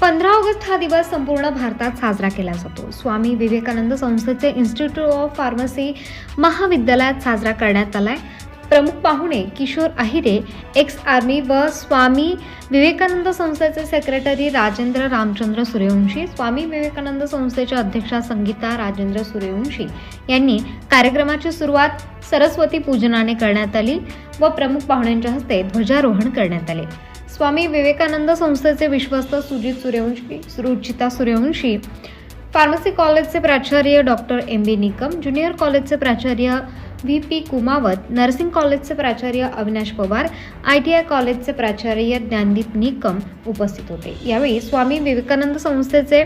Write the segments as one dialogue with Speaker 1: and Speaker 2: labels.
Speaker 1: पंधरा ऑगस्ट हा दिवस संपूर्ण भारतात साजरा केला जातो. स्वामी विवेकानंद संस्थेचे इन्स्टिट्यूट ऑफ फार्मसी महाविद्यालयात साजरा करण्यात आलाय. प्रमुख पाहुणे किशोर अहिरे एक्स आर्मी व स्वामी विवेकानंद संस्थेचे सेक्रेटरी राजेंद्र रामचंद्र सूर्यवंशी स्वामी विवेकानंद संस्थेच्या अध्यक्षा संगीता राजेंद्र सूर्यवंशी यांनी कार्यक्रमाची सुरुवात सरस्वती पूजनाने करण्यात आली व प्रमुख पाहुण्यांच्या हस्ते ध्वजारोहण करण्यात आले. स्वामी विवेकानंद संस्थेचे विश्वस्त सुजित सूर्यवंशी रुचिता सूर्यवंशी फार्मसी कॉलेजचे प्राचार्य doctor M B Nikam junior कॉलेजचे प्राचार्य व्ही पी कुमावत नर्सिंग कॉलेजचे प्राचार्य Avinash Pawar I T I कॉलेजचे प्राचार्य ज्ञानदीप निकम उपस्थित होते. यावेळी स्वामी विवेकानंद संस्थेचे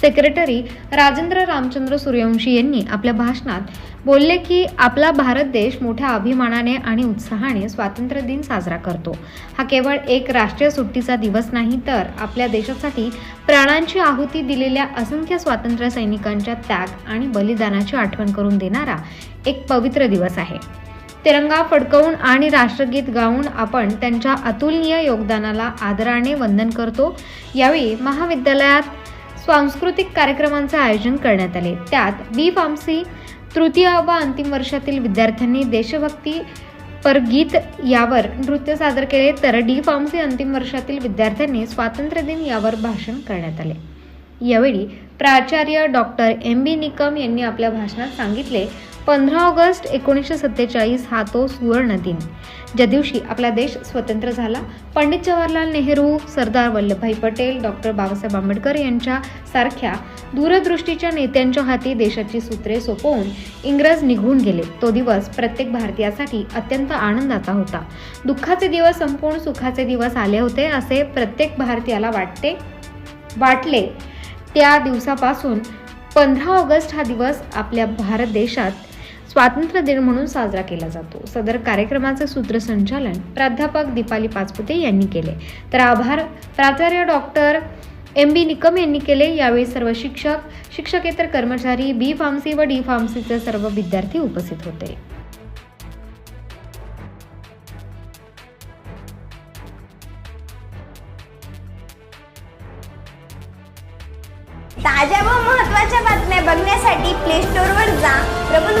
Speaker 1: सेक्रेटरी राजेंद्र रामचंद्र सूर्यवंशी यांनी आपल्या भाषणात बोलले की आपला भारत देश मोठ्या अभिमानाने आणि उत्साहाने स्वातंत्र्य दिन साजरा करतो. हा केवळ एक राष्ट्रीय सुट्टीचा दिवस नाही तर आपल्या देशासाठी प्राणांची आहुती दिलेल्या असंख्य स्वातंत्र्य सैनिकांच्या त्याग आणि बलिदानाची आठवण करून देणारा एक पवित्र दिवस आहे. तिरंगा फडकवून आणि राष्ट्रगीत गाऊन आपण त्यांच्या अतुलनीय योगदानाला आदराने वंदन करतो. यावेळी महाविद्यालयात सांस्कृतिक कार्यक्रमांचं आयोजन करण्यात आले. त्यात बी फार्मसी तृतीय व अंतिम वर्षातील विद्यार्थ्यांनी देशभक्ती पर गीत यावर नृत्य सादर केले. तर डी फार्मसी अंतिम वर्षातील विद्यार्थ्यांनी स्वातंत्र्य दिन यावर भाषण करण्यात आले. यावेळी प्राचार्य डॉक्टर एम बी निकम यांनी आपल्या भाषणात सांगितले पंधरा ऑगस्ट एकोणीसशे सत्तेचाळीस हा तो सुवर्ण दिन. ज्या दिवशी आपला देश स्वतंत्र झाला पंडित जवाहरलाल नेहरू सरदार वल्लभभाई पटेल डॉक्टर बाबासाहेब आंबेडकर यांच्या सारख्या दूरदृष्टीच्या नेत्यांच्या हाती देशाची सूत्रे सोपवून इंग्रज निघून गेले. तो दिवस प्रत्येक भारतीयासाठी अत्यंत आनंदाचा होता. दुःखाचे दिवस संपूर्ण सुखाचे दिवस आले होते असे प्रत्येक भारतीयाला वाटते वाटले. त्या दिवसापासून पंधरा ऑगस्ट हा दिवस आपल्या भारत देशात स्वातंत्र्य दिन म्हणून साजरा केला जातो. सदर कार्यक्रमाचे सूत्रसंचालन प्राध्यापक दीपाली पाचपुते यांनी केले. तर आभार. प्राचार्य डॉक्टर एम बी निकम यांनी केले. यावेळी सर्व शिक्षक शिक्षकेतर कर्मचारी बी फार्मसी व डी फार्मसीचे सर्व विद्यार्थी उपस्थित होते.
Speaker 2: ताज्या व महत्त्वाच्या बातम्या बघण्यासाठी प्ले स्टोअरवर जा. प्रबल